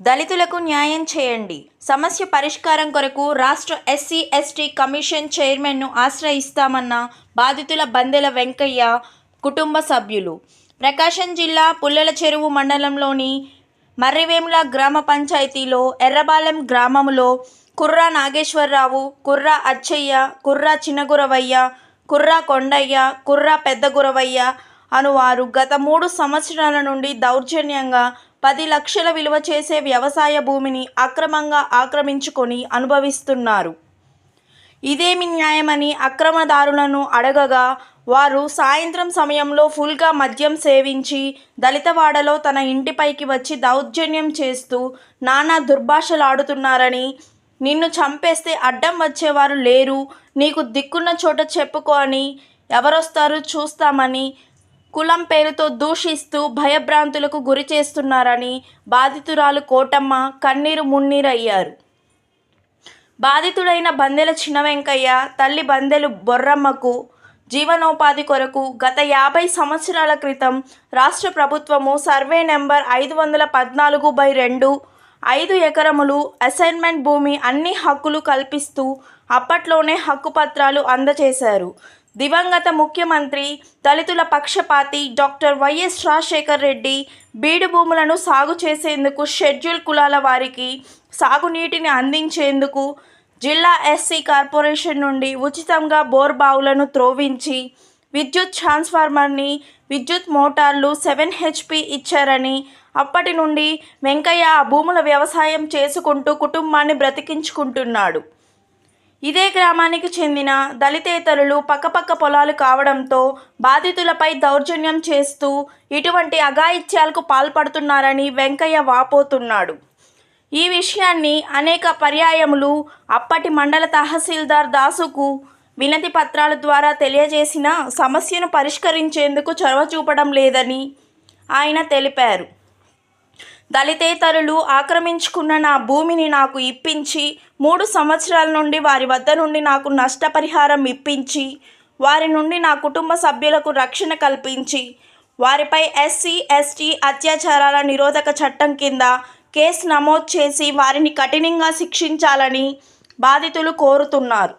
దళితులకు న్యాయం చేయండి. సమస్య పరిష్కారం కొరకు రాష్ట్ర ఎస్సీ ఎస్టీ కమిషన్ చైర్మన్ను ఆశ్రయిస్తామన్న బాధితుల బందెల వెంకయ్య కుటుంబ సభ్యులు. ప్రకాశం జిల్లా పుల్లల చెరువు మండలంలోని మర్రివేముల గ్రామ పంచాయతీలో ఎర్రబాలెం గ్రామంలో కుర్రా నాగేశ్వరరావు కుర్రా అచ్చయ్య కుర్రా చిన్నగురవయ్య కుర్రా కొండయ్య కుర్రా పెద్దగురవయ్య అనువారు గత మూడు సంవత్సరాల నుండి దౌర్జన్యంగా పది లక్షల విలువ చేసే వ్యవసాయ భూమిని అక్రమంగా ఆక్రమించుకొని అనుభవిస్తున్నారు. ఇదేమి న్యాయమని అక్రమదారులను అడగగా వారు సాయంత్రం సమయంలో ఫుల్గా మద్యం సేవించి దళితవాడలో తన ఇంటిపైకి వచ్చి దౌర్జన్యం చేస్తూ నానా దుర్భాషలాడుతున్నారని నిన్ను చంపేస్తే అడ్డం వచ్చేవారు లేరు నీకు దిక్కున్న చోట చెప్పుకో అని ఎవరొస్తారు చూస్తామని కులం పేరుతో దూషిస్తూ భయభ్రాంతులకు గురి చేస్తున్నారని బాధితురాలు కోటమ్మ కన్నీరు మున్నీరయ్యారు. బాధితుడైన బందెల చిన్న వెంకయ్య తల్లి బందెలు బొర్రమ్మకు జీవనోపాధి కొరకు గత యాభై సంవత్సరాల క్రితం రాష్ట్ర ప్రభుత్వము సర్వే నెంబర్ ఐదు వందల పద్నాలుగు బై రెండు ఐదు ఎకరములు అసైన్మెంట్ భూమి అన్ని హక్కులు కల్పిస్తూ అప్పట్లోనే హక్కు పత్రాలు అందజేశారు. దివంగత ముఖ్యమంత్రి దళితుల పక్షపాతి డాక్టర్ వైఎస్ రాజశేఖర్ రెడ్డి బీడు భూములను సాగు చేసేందుకు షెడ్యూల్ కులాల వారికి సాగునీటిని అందించేందుకు జిల్లా ఎస్సీ కార్పొరేషన్ నుండి ఉచితంగా బోర్ బావులను త్రోవించి విద్యుత్ ట్రాన్స్ఫార్మర్ని విద్యుత్ మోటార్లు సెవెన్ హెచ్పి ఇచ్చారని అప్పటి నుండి వెంకయ్య ఆ భూముల వ్యవసాయం చేసుకుంటూ కుటుంబాన్ని బ్రతికించుకుంటున్నాడు. ఇదే గ్రామానికి చెందిన దళితేతరులు పక్కపక్క పొలాలు కావడంతో బాధితులపై దౌర్జన్యం చేస్తూ ఇటువంటి అఘాయిత్యాలకు పాల్పడుతున్నారని వెంకయ్య వాపోతున్నాడు. ఈ విషయాన్ని అనేక పర్యాయములు అప్పటి మండల తహసీల్దార్ దాసుకు వినతి పత్రాల ద్వారా తెలియజేసిన సమస్యను పరిష్కరించేందుకు చొరవ చూపడం లేదని ఆయన తెలిపారు. దళితేతరులు ఆక్రమించుకున్న నా భూమిని నాకు ఇప్పించి మూడు సంవత్సరాల నుండి వారి వద్ద నుండి నాకు నష్టపరిహారం ఇప్పించి వారి నుండి నా కుటుంబ సభ్యులకు రక్షణ కల్పించి వారిపై ఎస్సీ ఎస్టీ అత్యాచారాల నిరోధక చట్టం కింద కేసు నమోదు చేసి వారిని కఠినంగా శిక్షించాలని బాధితులు కోరుతున్నారు.